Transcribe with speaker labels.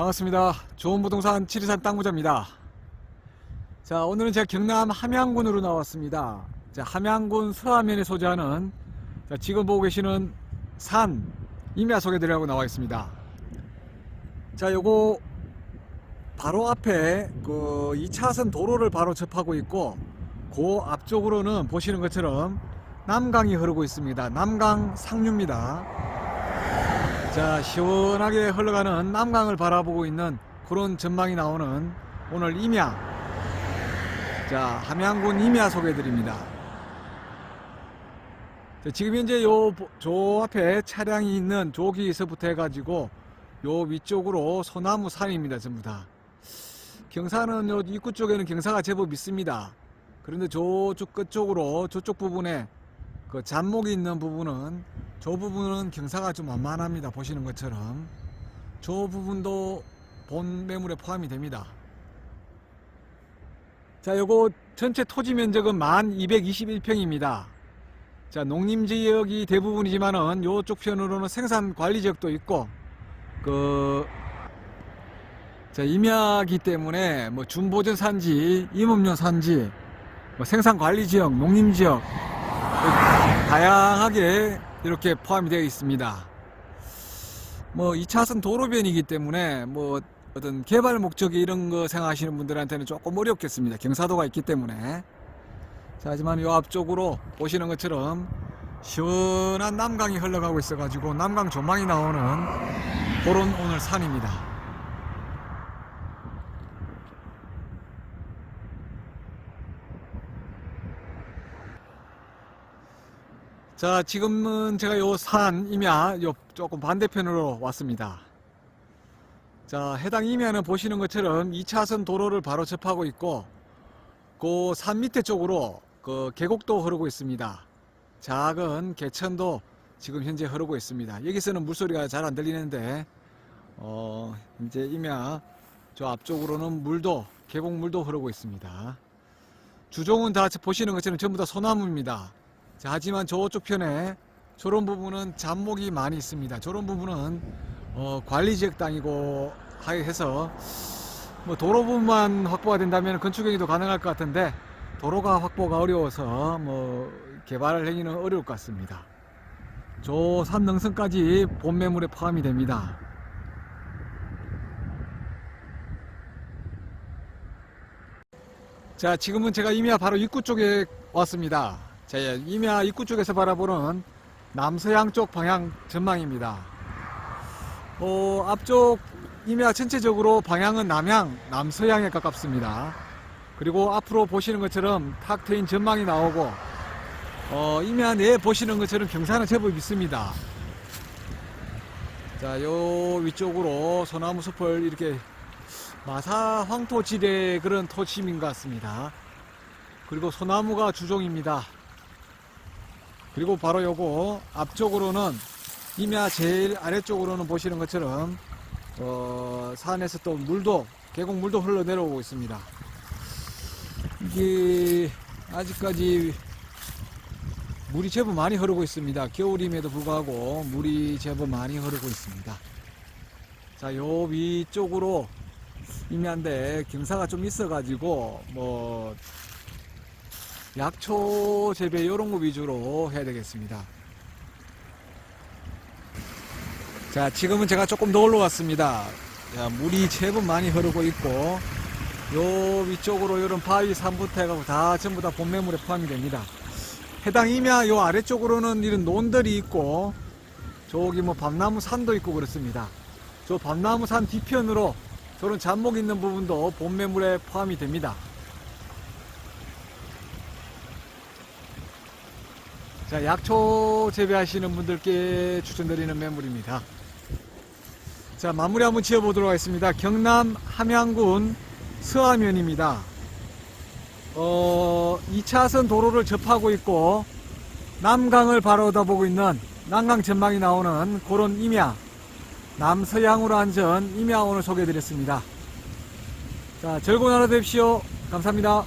Speaker 1: 반갑습니다. 좋은 부동산 723 땅부자입니다. 자, 오늘은 제가 경남 함양군으로 나왔습니다. 자, 함양군 서하면에 소재하는 자, 지금 보고 계시는 산 임야 소개드리려고 나와 있습니다. 자, 요거 바로 앞에 그 2차선 도로를 바로 접하고 있고 그 앞쪽으로는 보시는 것처럼 남강이 흐르고 있습니다. 남강 상류입니다. 자 시원하게 흘러가는 남강을 바라보고 있는 그런 전망이 나오는 오늘 임야. 자 함양군 임야 소개드립니다. 자, 지금 현재 요 저 앞에 차량이 있는 저기서부터 해가지고 요 위쪽으로 소나무 산입니다 전부 다. 경사는 요 입구 쪽에는 경사가 제법 있습니다. 그런데 저쪽 끝쪽으로 저쪽 부분에 그 잔목이 있는 부분은 저 부분은 경사가 좀 완만합니다. 보시는 것처럼 저 부분도 본 매물에 포함이 됩니다. 자, 요거 전체 토지 면적은 1221평입니다. 자, 농림 지역이 대부분이지만은 요쪽 편으로는 생산 관리 지역도 있고 그 자, 임야기 때문에 뭐 준보전 산지, 임업용 산지, 뭐 생산 관리 지역, 농림 지역 다양하게 이렇게 포함이 되어 있습니다. 뭐 2차선 도로변이기 때문에 뭐 어떤 개발 목적이 이런 거 생각하시는 분들한테는 조금 어렵겠습니다. 경사도가 있기 때문에. 자, 하지만 요 앞쪽으로 보시는 것처럼 시원한 남강이 흘러가고 있어가지고 남강 조망이 나오는 그런 오늘 산입니다. 자, 지금은 제가 요 산 임야 요 조금 반대편으로 왔습니다. 자, 해당 임야는 보시는 것처럼 2차선 도로를 바로 접하고 있고 그 산 밑에 쪽으로 그 계곡도 흐르고 있습니다. 작은 개천도 지금 현재 흐르고 있습니다. 여기서는 물소리가 잘 안 들리는데 어, 이제 임야 저 앞쪽으로는 물도 계곡 물도 흐르고 있습니다. 주종은 다 보시는 것처럼 전부 다 소나무입니다. 자, 하지만 저쪽 편에 저런 부분은 잡목이 많이 있습니다. 저런 부분은 어, 관리지역 땅이고 해서 뭐 도로 부분만 확보가 된다면 건축행위도 가능할 것 같은데 도로가 확보가 어려워서 뭐 개발 행위는 어려울 것 같습니다. 저 산 능선까지 본 매물에 포함이 됩니다. 자, 지금은 제가 임야 바로 입구 쪽에 왔습니다. 자, 임야 입구 쪽에서 바라보는 남서양 쪽 방향 전망입니다. 어, 앞쪽 임야 전체적으로 방향은 남향, 남서향에 가깝습니다. 그리고 앞으로 보시는 것처럼 탁 트인 전망이 나오고, 어, 임야 내에 보시는 것처럼 경사는 제법 있습니다. 자, 요 위쪽으로 소나무 숲을 이렇게 마사 황토지대 그런 토침인 것 같습니다. 그리고 소나무가 주종입니다. 그리고 바로 요거 앞쪽으로는 임야 제일 아래쪽으로는 보시는 것처럼 어, 산에서 또 물도 계곡 물도 흘러 내려오고 있습니다. 이게 아직까지 물이 제법 많이 흐르고 있습니다. 겨울임에도 불구하고 물이 제법 많이 흐르고 있습니다. 자, 요 위쪽으로 임야인데 경사가 좀 있어가지고 뭐 약초 재배 이런 거 위주로 해야 되겠습니다. 자, 지금은 제가 조금 더 올라왔습니다. 자, 물이 제법 많이 흐르고 있고, 요 위쪽으로 이런 바위 산부터 해가고 다 전부 다 본매물에 포함이 됩니다. 해당 임야 요 아래쪽으로는 이런 논들이 있고, 저기 뭐 밤나무 산도 있고 그렇습니다. 저 밤나무 산 뒤편으로 저런 잔목 있는 부분도 본매물에 포함이 됩니다. 자, 약초 재배하시는 분들께 추천드리는 매물입니다. 자, 마무리 한번 지어보도록 하겠습니다. 경남 함양군 서하면입니다. 어, 2차선 도로를 접하고 있고, 남강을 바라보고 있는 남강 전망이 나오는 그런 임야, 남서양으로 앉은 임야 오늘 소개해드렸습니다. 자, 즐거운 하루 되십시오. 감사합니다.